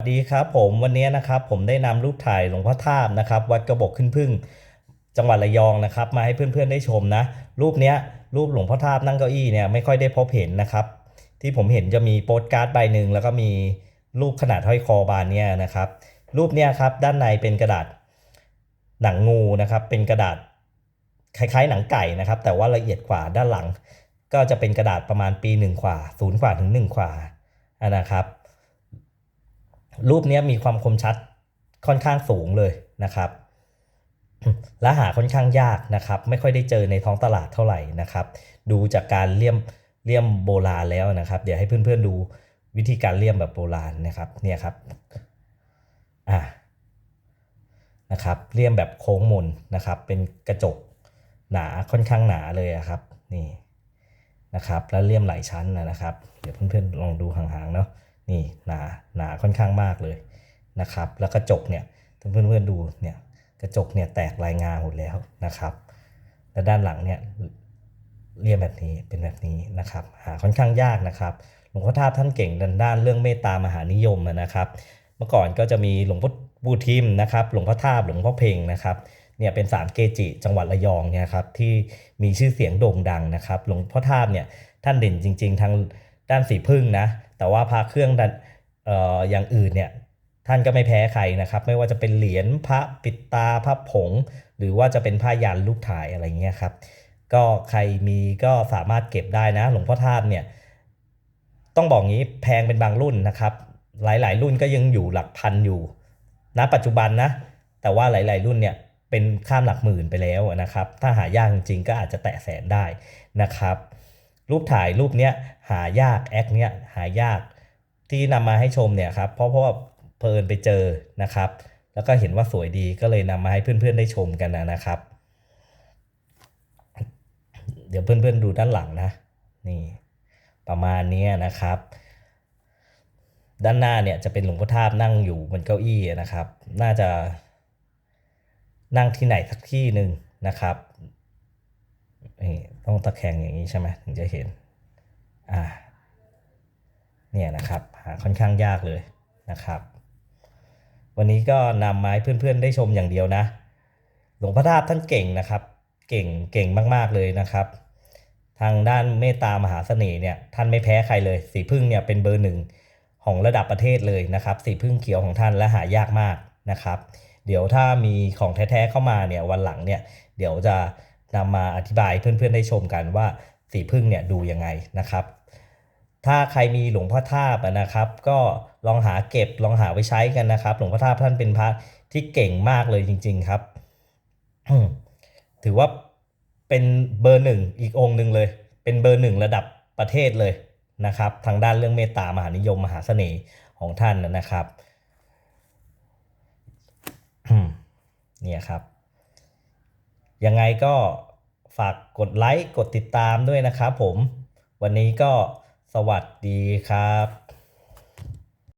สวัสดีครับผมวันนี้นะครับผมได้นำรูปถ่ายหลวงพ่อท่าบนะครับวัดกระบอกขึ้นพึ่ง จังหวัดระยองนะครับ มาให้เพื่อนๆได้ชมนะ รูปเนี้ยรูปหลวงพ่อท่าบนั่งเก้าอี้เนี่ยไม่ค่อยได้พบเห็นนะครับ ที่ผมเห็นจะมีโปสการ์ดใบหนึ่งแล้วก็มีรูปขนาดห้อยคอบานเนี่ยนะครับ รูปเนี้ยครับด้านในเป็นกระดาษหนังงูนะครับ เป็นกระดาษคล้ายๆ หนังไก่นะครับ แต่ว่าละเอียดกว่าด้านหลัง ก็จะเป็นกระดาษประมาณปีหนึ่งกว่าศูนย์กว่าถึงหนึ่งกว่านะครับ รูปนี้มีความคมชัดค่อนข้างสูงเลยนะครับและหาค่อนข้างยากนะครับ ไม่ค่อยได้เจอในท้องตลาดเท่าไหร่นะครับ ดูจากการเลี่ยมเลี่ยมโบราณแล้วนะครับ เดี๋ยวให้เพื่อนๆดูวิธีการเลี่ยมแบบโบราณนะครับเนี่ยครับอ่านะครับเลี่ยมแบบโค้งมนนะครับ เป็นกระจกหนาค่อนข้างหนาเลยครับนี่นะครับ แล้วเลี่ยมหลายชั้นนะครับ เดี๋ยวเพื่อนๆลองดูห่างๆเนาะ นี่หนาหนาค่อนข้างมากเลยนะครับ แล้วกระจกเนี่ยถ้าเพื่อนๆดูเนี่ยกระจกเนี่ยแตกลายงาหมดแล้วนะครับ และด้านหลังเนี่ยเรียบแบบนี้เป็นแบบนี้นะครับ หาค่อนข้างยากนะครับ หลวงพ่อท่าท่านเก่งด้านด้านเรื่องเมตตามหานิยมนะครับ เมื่อก่อนก็จะมีหลวงพ่อบูทิมนะครับ หลวงพ่อท่าหลวงพ่อเพ่งนะครับเนี่ยเป็นสามเกจิ จังหวัดระยองเนี่ยครับที่มีชื่อเสียงโด่งดังนะครับ หลวงพ่อท่าเนี่ยท่านเด่นจริง ๆ ทาง ด้านสีพึ่งนะ แต่ว่าพระเครื่องดันเอ่ออย่างอื่นเนี่ยท่านก็ไม่แพ้ใครนะครับ ไม่ว่าจะเป็นเหรียญพระปิดตาพระผง หรือว่าจะเป็นผ้ายันลูกถ่ายอะไรเงี้ยครับ ก็ใครมีก็สามารถเก็บได้นะ หลวงพ่อทาบเนี่ยต้องบอกงี้แพงเป็นบางรุ่นนะครับ หลายๆ รุ่นก็ยังอยู่หลักพันอยู่ณปัจจุบันนะ แต่ว่าหลายๆ รุ่นเนี่ยเป็นข้ามหลักหมื่นไปแล้วนะครับ ถ้าหายากจริงก็อาจจะแตะแสนได้นะครับ รูปถ่ายรูปเนี้ยหายากแอคเนี้ยหายากที่นำมาให้ชมเนี่ยครับเพราะเพราะว่าเพลินไปเจอนะครับ แล้วก็เห็นว่าสวยดีก็เลยนำมาให้เพื่อนๆได้ชมกันนะครับ เดี๋ยวเพื่อนๆดูด้านหลังนะนี่ประมาณนี้นะครับ ด้านหน้าเนี่ยจะเป็นหลวงพ่อทาบนั่งอยู่บนเก้าอี้นะครับ น่าจะนั่งที่ไหนสักที่หนึ่งนะครับ ต้องตะแคงอย่างนี้ใช่ไหมถึงจะเห็นอ่าเนี่ยนะครับหาค่อนข้างยากเลยนะครับ วันนี้ก็นำมาให้เพื่อนๆได้ชมอย่างเดียวนะ หลวงพ่อทาบท่านเก่งนะครับ เก่งเก่งมากๆเลยนะครับ ทางด้านเมตตามหาเสน่ห์เนี่ยท่านไม่แพ้ใครเลย สีพึ่งเนี่ยเป็นเบอร์หนึ่งของระดับประเทศเลยนะครับ สีพึ่งเขียวของท่านและหายากมากนะครับ เดี๋ยวถ้ามีของแท้ๆเข้ามาเนี่ยวันหลังเนี่ยเดี๋ยวจะ นำมาอธิบายเพื่อนๆได้ชมกันว่าสีพึ่งเนี่ยดูยังไงนะครับ ถ้าใครมีหลวงพ่อทาบนะครับ ก็ลองหาเก็บลองหาไว้ใช้กันนะครับ หลวงพ่อทาบท่านเป็นพระที่เก่งมากเลยจริง ๆครับ ถือว่าเป็นเบอร์หนึ่งอีกองค์หนึ่งเลย เป็นเบอร์หนึ่งระดับประเทศเลยนะครับ ทางด้านเรื่องเมตตามหานิยมมหาเสน่ห์ของท่านนะครับเนี่ยครับ ยังไงก็ฝากกดไลค์กดติดตามด้วยนะครับผม วันนี้ก็สวัสดีครับ